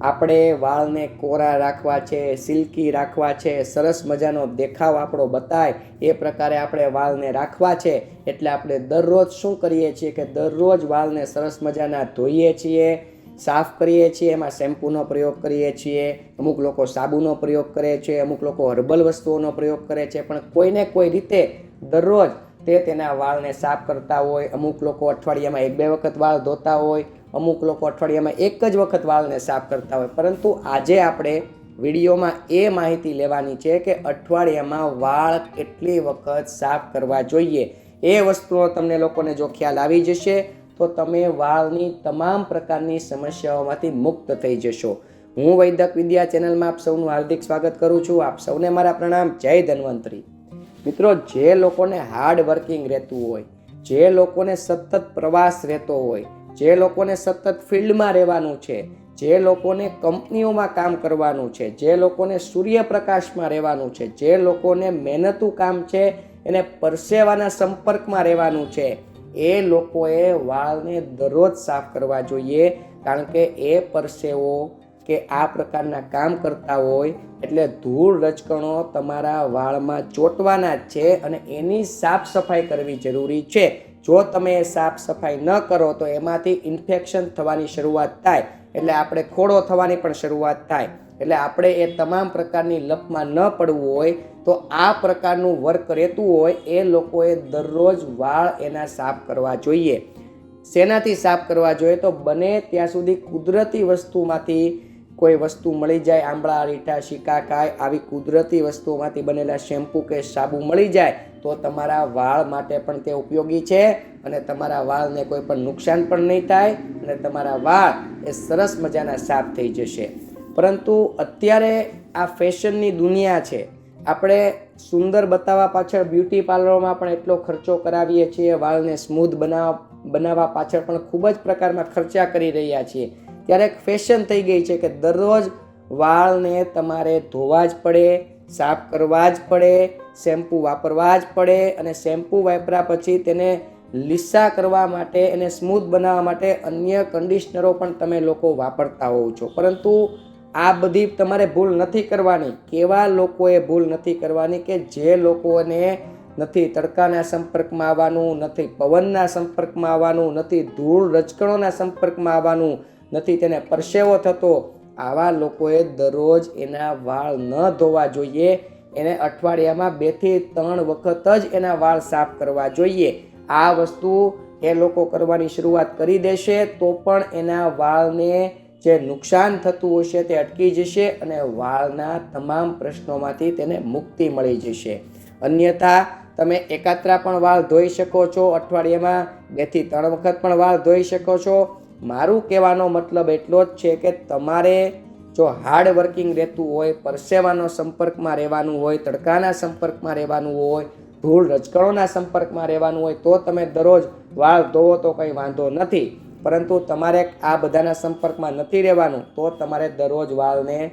આપણે વાળને કોરા રાખવા છે, સિલ્કી રાખવા છે, સરસ મજાનો દેખાવ આપણો બતાય, એ પ્રકારે આપણે વાળને રાખવા છે. એટલે આપણે દરરોજ શું કરીએ છીએ કે દરરોજ વાળને સરસ મજાના ધોઈએ છીએ, સાફ કરીએ છીએ, એમાં શેમ્પૂનો પ્રયોગ કરીએ છીએ, અમુક લોકો સાબુનો પ્રયોગ કરે છે, અમુક લોકો હર્બલ વસ્તુઓનો પ્રયોગ કરે છે, પણ કોઈને કોઈ રીતે દરરોજ તે તેના વાળને સાફ કરતા હોય, અમુક લોકો અઠવાડિયામાં એક બે વખત વાળ ધોતા હોય અમુક લોકો અઠવાડિયામાં એક જ વખત વાળને સાફ કરતા હોય. પરંતુ આજે આપણે વિડીયોમાં એ માહિતી લેવાની છે કે અઠવાડિયામાં વાળ કેટલી વખત સાફ કરવા જોઈએ. એ વસ્તુઓ તમને લોકોને જો ખ્યાલ આવી જશે, તો તમે વાળની તમામ પ્રકારની સમસ્યાઓમાંથી મુક્ત થઈ જશો. હું વૈદક વિદ્યા ચેનલમાં આપ સૌનું હાર્દિક સ્વાગત કરું છું. આપ સૌને મારા પ્રણામ. જય ધન્વંતરી. મિત્રો, જે લોકોને હાર્ડ વર્કિંગ રહેતું હોય, જે લોકોને સતત પ્રવાસ રહેતો હોય જે લોકોને સતત ફિલ્ડમાં રહેવાનું છે, જે લોકોને કંપનીઓમાં કામ કરવાનું છે, જે લોકોને સૂર્યપ્રકાશમાં રહેવાનું છે, જે લોકોને મહેનતું કામ છે, એને પરસેવાના સંપર્કમાં રહેવાનું છે, એ લોકોએ વાળને દરરોજ સાફ કરવા જોઈએ, કારણ કે એ પરસેવો કે આ પ્રકારના કામ કરતા હોય એટલે ધૂળ રચકણો તમારા વાળમાં ચોંટવાના જ છે અને એની સાફ સફાઈ કરવી જરૂરી છે. જો તમે એ સાફ સફાઈ ન કરો તો એમાંથી ઇન્ફેક્શન થવાની શરૂઆત થાય એટલે આપણે ખોડો થવાની પણ શરૂઆત થાય. એટલે આપણે એ તમામ પ્રકારની લપમાં ન પડવું હોય તો આ પ્રકારનું વર્ક રહેતું હોય એ લોકોએ દરરોજ વાળ એના સાફ કરવા જોઈએ. શેનાથી સાફ કરવા જોઈએ તો બને ત્યાં સુધી કુદરતી વસ્તુમાંથી કોઈ વસ્તુ મળી જાય, આંબળા, રીઠા શિકાકાય આવી કુદરતી વસ્તુઓમાંથી બનેલા શેમ્પૂ કે સાબુ મળી જાય, તો તમારા વાળ માટે પણ તે ઉપયોગી છે અને તમારા વાળને કોઈ પણ નુકસાન પણ નહીં થાય અને તમારા વાળ એ સરસ મજાના સાફ થઈ જશે. પરંતુ અત્યારે આ ફેશનની દુનિયા છે. આપણે સુંદર બતાવવા પાછળ બ્યુટી પાર્લરોમાં પણ એટલો ખર્ચો કરાવીએ છીએ, વાળને સ્મૂથ બનાવવા બનાવવા પાછળ પણ ખૂબ જ પ્રકારમાં ખર્ચા કરી રહ્યા છીએ. ત્યારે એક ફેશન થઈ ગઈ છે કે દરરોજ વાળને તમારે ધોવા જ પડે, સાફ કરવા જ પડે શેમ્પૂ વાપરવા જ પડે અને શેમ્પૂ વાપર્યા પછી તેને લીસા કરવા માટે એને સ્મૂથ બનાવવા માટે અન્ય કન્ડિશનરો પણ તમે લોકો વાપરતા હોવ છો. પરંતુ આ બધી તમારે ભૂલ નથી કરવાની. કેવા લોકોએ ભૂલ નથી કરવાની કે જે લોકોને નથી, તડકાના સંપર્કમાં આવવાનું નથી, પવનના સંપર્કમાં આવવાનું નથી, ધૂળ રચકણોના સંપર્કમાં આવવાનું નથી તેને પરસેવો થતો. આવા લોકોએ દરરોજ એના વાળ ન ધોવા જોઈએ. એને અઠવાડિયામાં બેથી ત્રણ વખત જ એના વાળ સાફ કરવા જોઈએ. આ વસ્તુ એ લોકો કરવાની શરૂઆત કરી દેશે તો પણ એના વાળને જે નુકસાન થતું હશે તે અટકી જશે અને વાળના તમામ પ્રશ્નોમાંથી તેને મુક્તિ મળી જશે. અન્યથા, તમે એકાત્રા પણ વાળ ધોઈ શકો છો, અઠવાડિયામાં બેથી ત્રણ વખત પણ વાળ ધોઈ શકો છો. મારું કહેવાનો મતલબ એટલો જ છે કે તમારે જો હાર્ડ વર્કિંગ રહેતું હોય, પરસેવાનો સંપર્કમાં રહેવાનું હોય, તડકાના સંપર્કમાં રહેવાનું હોય, ધૂળ રજકણોના સંપર્કમાં રહેવાનું હોય, તો તમે દરરોજ વાળ ધોવો તો કંઈ વાંધો નથી. પરંતુ તમારે આ બધાના સંપર્કમાં નથી રહેવાનું, તો તમારે દરરોજ વાળને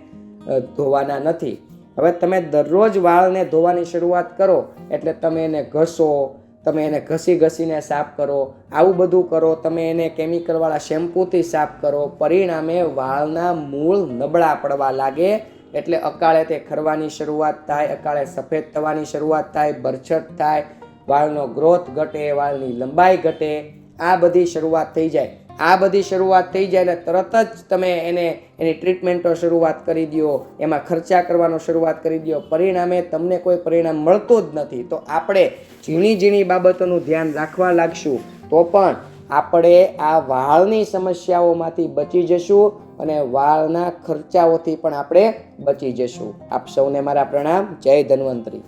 ધોવાના નથી. હવે તમે દરરોજ વાળને ધોવાની શરૂઆત કરો, એટલે તમે એને ઘસો તમે એને ઘસી ઘસીને સાફ કરો, આવું બધું કરો, તમે એને કેમિકલવાળા શેમ્પૂથી સાફ કરો, પરિણામે વાળના મૂળ નબળા પડવા લાગે. એટલે અકાળે તે ખરવાની શરૂઆત થાય, અકાળે સફેદ થવાની શરૂઆત થાય, બરછટ થાય, વાળનો ગ્રોથ ઘટે, વાળની લંબાઈ ઘટે. આ બધી શરૂઆત થઈ જાય. આ બધી શરૂઆત થઈ જાય એટલે તરત જ તમે એને, એની ટ્રીટમેન્ટો શરૂઆત કરી દો, એમાં ખર્ચા કરવાનો શરૂઆત કરી દો. પરિણામે તમને કોઈ પરિણામ મળતું જ નથી. તો આપણે ઝીણી ઝીણી બાબતોનું ધ્યાન રાખવા લાગશું. તો પણ આપણે આ વાળની સમસ્યાઓમાંથી બચી જશું અને વાળના ખર્ચાઓથી પણ આપણે બચી જશું. આપ સૌને મારા પ્રણામ. જય ધન્વંતરી.